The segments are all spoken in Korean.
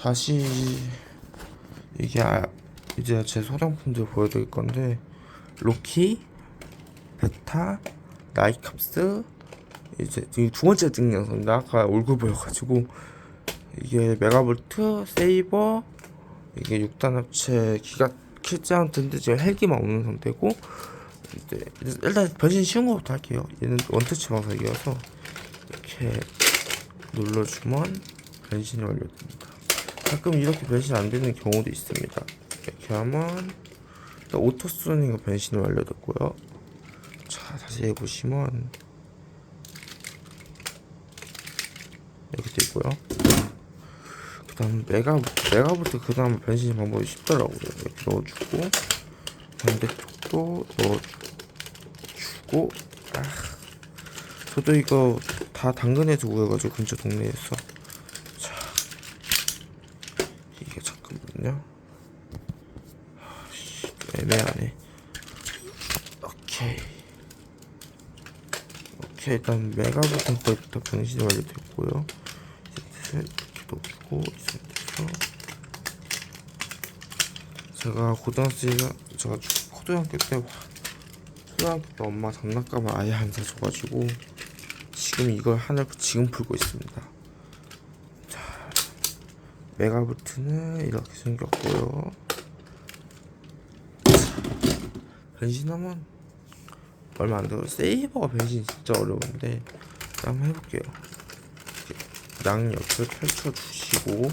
다시 이게 아, 이제 제 소장품들 보여드릴 건데 로키, 베타, 나이캅스 이제 이두 번째 찍는 영상입니다. 아까 얼굴 보여가지고 이게 메가볼트, 세이버 이게 6단 합체 기가 키자운트인데 지금 헬기만 없는 상태고 이제 일단 변신 쉬운 거부터 할게요. 얘는 원터치 방석이어서 이렇게 눌러주면 변신이 완료됩니다. 가끔 이렇게 변신 안 되는 경우도 있습니다. 이렇게 하면 오토 스로닝가 변신이 완료됐고요. 자 다시 해보시면 이렇게 되고요. 그 다음 메가 메가부터 그 다음 변신 방법이 쉽더라고요. 이렇게 넣어주고 반대쪽도 넣어주고 아 저도 이거 다 당근에서 구해가지고 근처 동네에서 자 이게 잠깐만요 아씨 좀 애매하네 오케이 오케이 일단 메가부터 다 변신이 완료됐고요 이렇게 넣고 이 상태에서 제가 고등학생 제가 주- 초등학교 때 초등학교 때 엄마 장난감을 아예 안 사줘가지고 지금 이걸 하나 지금 풀고 있습니다. 자, 메가부트는 이렇게 생겼고요. 자, 변신하면 얼마 안 돼요. 세이버가 변신 진짜 어려운데 한번 해볼게요. 양옆을 펼쳐주시고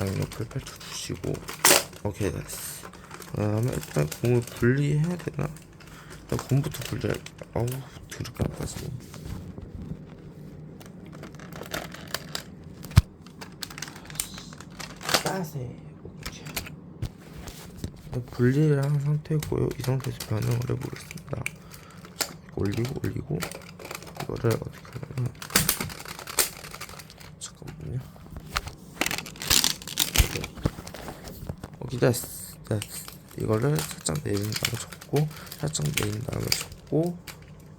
양옆을 펼쳐주시고 오케이 됐어. 그 다음에 일단 공을 분리해야 되나? 일단 공부터 분리할게요. 어우 드럽게. 빠세. 오케이. 일단 분리를 한 상태고요. 이 상태에서 변형을 해보겠습니다. 올리고 올리고 이거를 어떻게 하냐면 잠깐만요. 됐어 됐어 이거를 살짝 내린 다음에 접고 살짝 내린 다음에 접고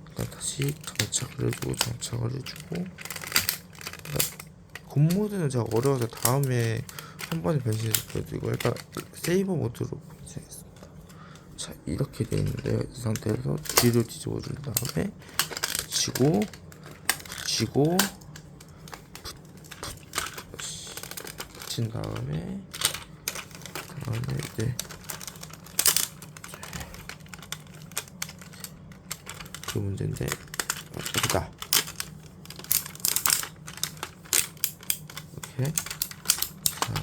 그다음 다시 장착을 해주고 장착을 해주고 굿 모드는 제가 어려워서 다음에 한 번에 변신해서 보여드리고 일단 세이버 모드로 변신하겠습니다. 자 이렇게 돼 있는데 이 상태에서 뒤로 뒤집어 준 다음에 붙이고 붙이고 붙, 붙, 붙인 다음에 다음에 이제 그 문제인데 어, 여기다. 이렇게 자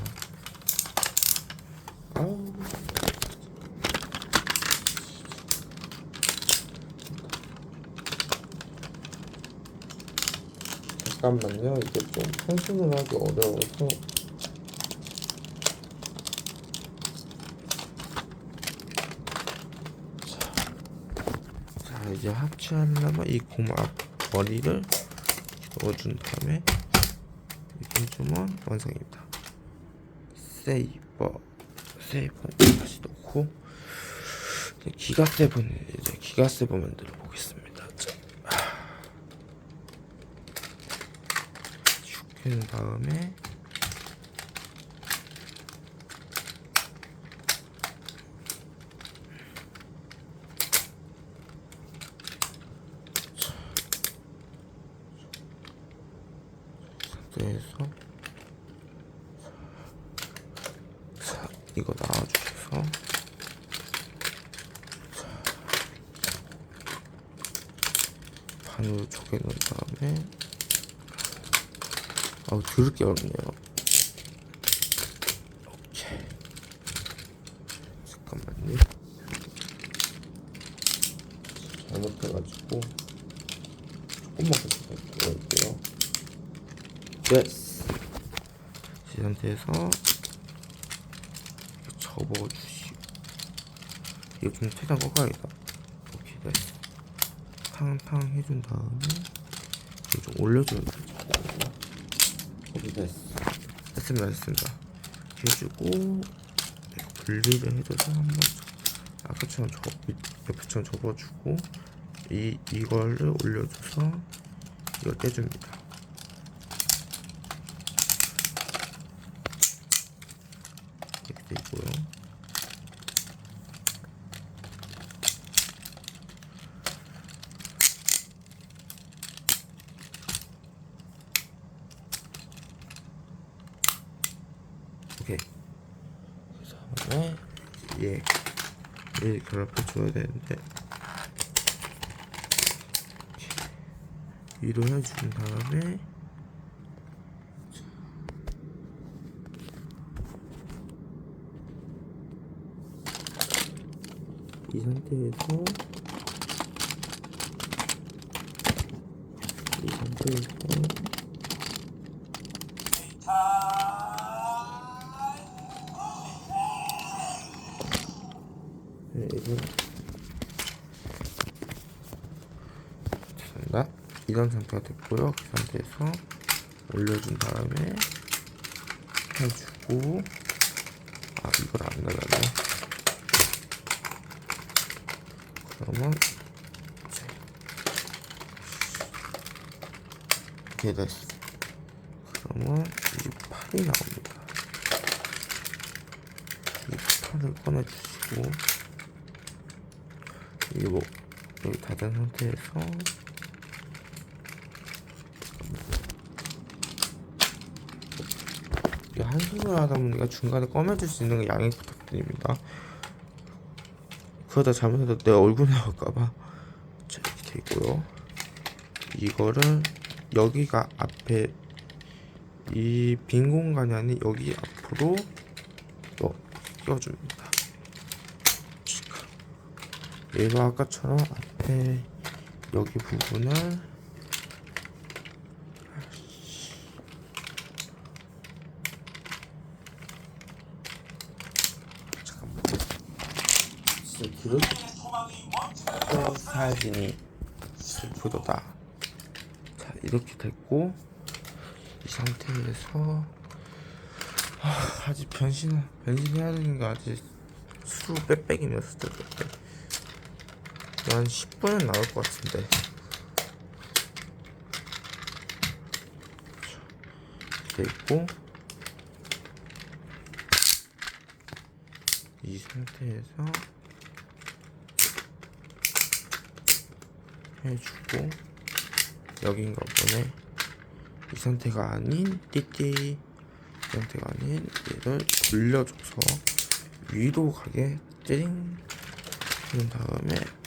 아우 잠깐만요. 이게 좀 손수는 하기 어려워서. 자 이제 합체하려면 이공앞 머리를 넣어준 다음에 이렇게 해주면 완성입니다. 세이버 세이버 다시 넣고 기가 세븐 이제 기가 세븐 만들어 보겠습니다 자, 슉 해준 다음에 상태에서 자 이거 나와주셔서 자 반으로 쪼개 놓은 다음에 아우 더럽게 어렵네요. 잠깐만요. 잘못해가지고 조금만 더 넣을게요. 예스. 이 상태에서 접어주시고 이거 좀 최대한 꺾어야겠다. 오케이 됐어. 탕탕 해준 다음에 이거 좀돼 오케이 됐어 됐습니다 됐습니다. 이렇게 해주고 이거 분리를 해줘서 한번 아까처럼 접 옆에처럼 접어주고 이 이거를 올려줘서 이걸 떼줍니다 1 그래프 줘야 되는데. 위로 해준 다음에 이 상태에서 이 상태에서 됐습니다. 이런 상태가 됐고요. 그 상태에서 올려준 다음에 해주고 아 이걸 안 나가네. 그러면 이렇게 됐어. 그러면 이 팔이 나옵니다. 이 팔을 꺼내주시고 이게 뭐 닫은 상태에서 한 손으로 하다 보니까 중간에 꺼내줄 수 있는 거 양해 부탁드립니다. 그러다 잘못해서 내 얼굴 나올까봐 자 이렇게 돼 있고요. 이거를 여기가 앞에 이 빈 공간이 아닌 여기 앞으로 또 끼워줍니다. 얘가 아까처럼 앞에 여기 부분을 잠깐만. 진짜 그렇게 또 사진이 슬프도다. 자 이렇게 됐고 이 상태에서 아, 아직 변신 변신해야 되는 게 아직 수 빼빼기면 수도. 빼빼 한 10분은 나올 것 같은데. 이렇게 있고. 이 상태에서 해주고 여긴가 보네 이 상태가 아닌 띠띠 이 상태가 아닌 얘를 돌려줘서 위로 가게 띠링 그런 다음에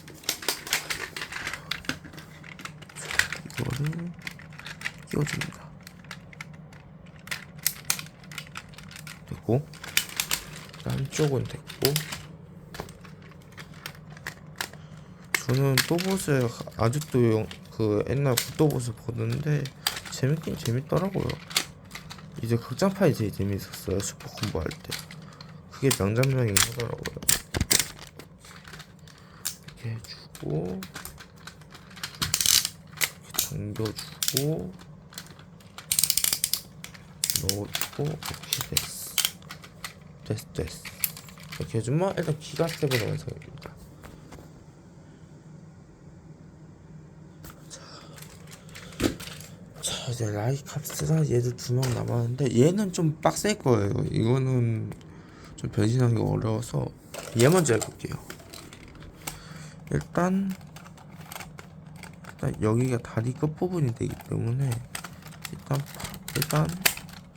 이거를 끼워줍니다. 됐고 한쪽은 됐고 저는 또봇을 아직도 영- 그 옛날 굿도봇을 보는데 재밌긴 재밌더라고요. 이제 극장판이 제일 재밌었어요 슈퍼 콤보 할 때. 그게 명장면이긴 하더라고요. 이렇게 해주고 당겨주고 넣어주고 이렇게 됐어. 됐어 됐어. 이렇게 해주면 일단 기가 세븐 완성입니다. 자 이제 라이캅스랑 얘들 두명 남았는데 얘는 좀 빡셀 거예요. 이거는 좀 변신하기 어려워서 얘 먼저 해볼게요. 일단 일단 여기가 다리 끝 부분이 되기 때문에 일단 파- 일단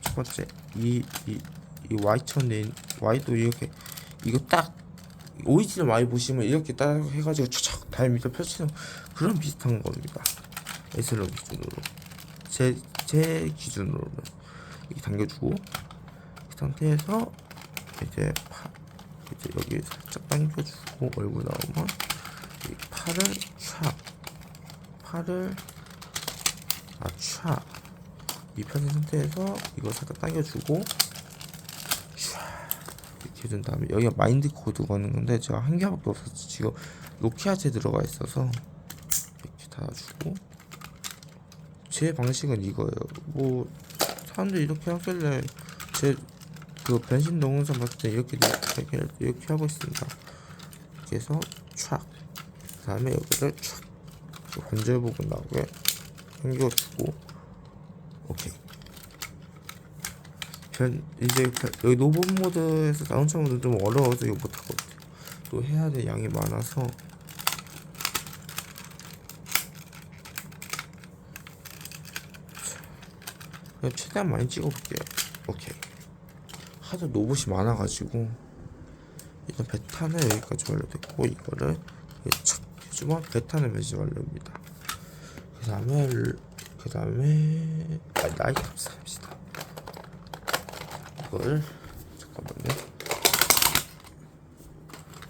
첫 번째 이 이 이 Y천 내 Y도 이렇게 이거 딱 오리지널 Y 보시면 이렇게 딱 해가지고 촥촥 달 밑에 펼치는 그런 비슷한 겁니다. 에슬로 기준으로. 제 제 기준으로는 이렇게 당겨주고 그 상태에서 이제 파 이제 여기 살짝 당겨주고 얼굴 나오면 이 팔을 촥 팔을 아촥 입혀진 상태에서 이거 살짝 당겨주고 촥 이렇게 해준 다음에 여기가 마인드 코드 거는 건데 제가 한 개밖에 없어서 지금 노키아제 들어가 있어서 이렇게 달아주고 제 방식은 이거예요. 뭐 사람들이 이렇게 하길래 제 그 변신 동영상 봤을 때 이렇게 이렇게, 이렇게 하고 있습니다. 이렇게 해서 촥 그 다음에 여기를 촥 부분 나오게 당겨주고 오케이 변 이제 그- 여기 노브 모드에서 다운차 모드 좀 어려워서 이거 같아요. 또 해야 될 양이 많아서 그냥 최대한 많이 찍어볼게요. 오케이. 하도 노봇이 많아가지고 일단 베타는 여기까지 완료됐고 이거를 이 해주면 베타는 매지 완료입니다. 그 다음에 그 다음에 아, 나이트 합시다. 이걸 잠깐만요.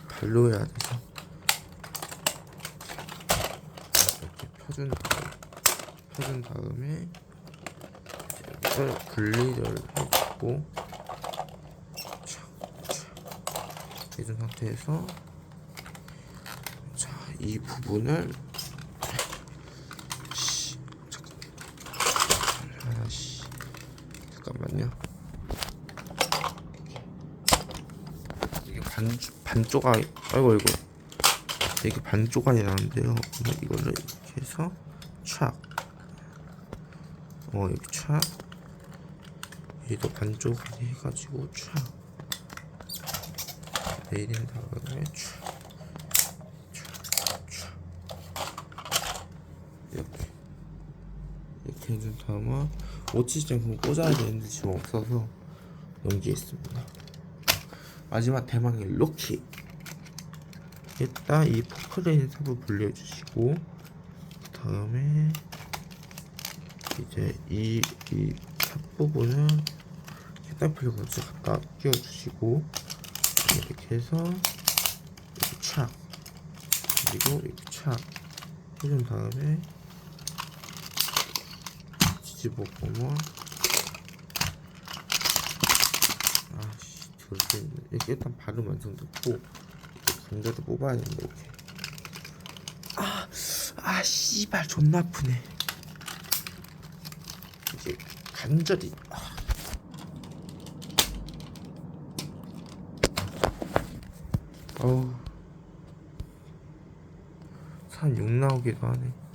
발로 해야 돼서 이렇게 펴준 다음 펴준 다음에 이걸 분리를 착착 해준 상태에서 자 이 부분을 씨, 잠깐만 아 씨. 잠깐만요. 이게 반 반조각 아이고 이거 이게 반조각이 나는데요. 이거를 이렇게 해서 촥. 어, 이렇게 촥 얘도 반쪽까지 해가지고 촥. 내린 다음에 촥 촥, 이렇게. 이렇게 해준 다음에 그럼 꽂아야 되는데 지금 없어서 넘기겠습니다. 마지막 대망의 로키. 일단 이 포크레인 삽을 분리해주시고 그 다음에 이제 이, 이 탑부분은 헤드플리 먼저 갖다 끼워주시고 이렇게 해서 이렇게 착 그리고 이렇게 착 해준 다음에 뒤집어 보면 아씨 저렇게. 이렇게 일단 바로 완성 됐고 이렇게 감자도 뽑아야 되는데 이렇게 아, 아 씨발 존나 아프네 이게 간절히 아. 어우 산욕 나오기도 하네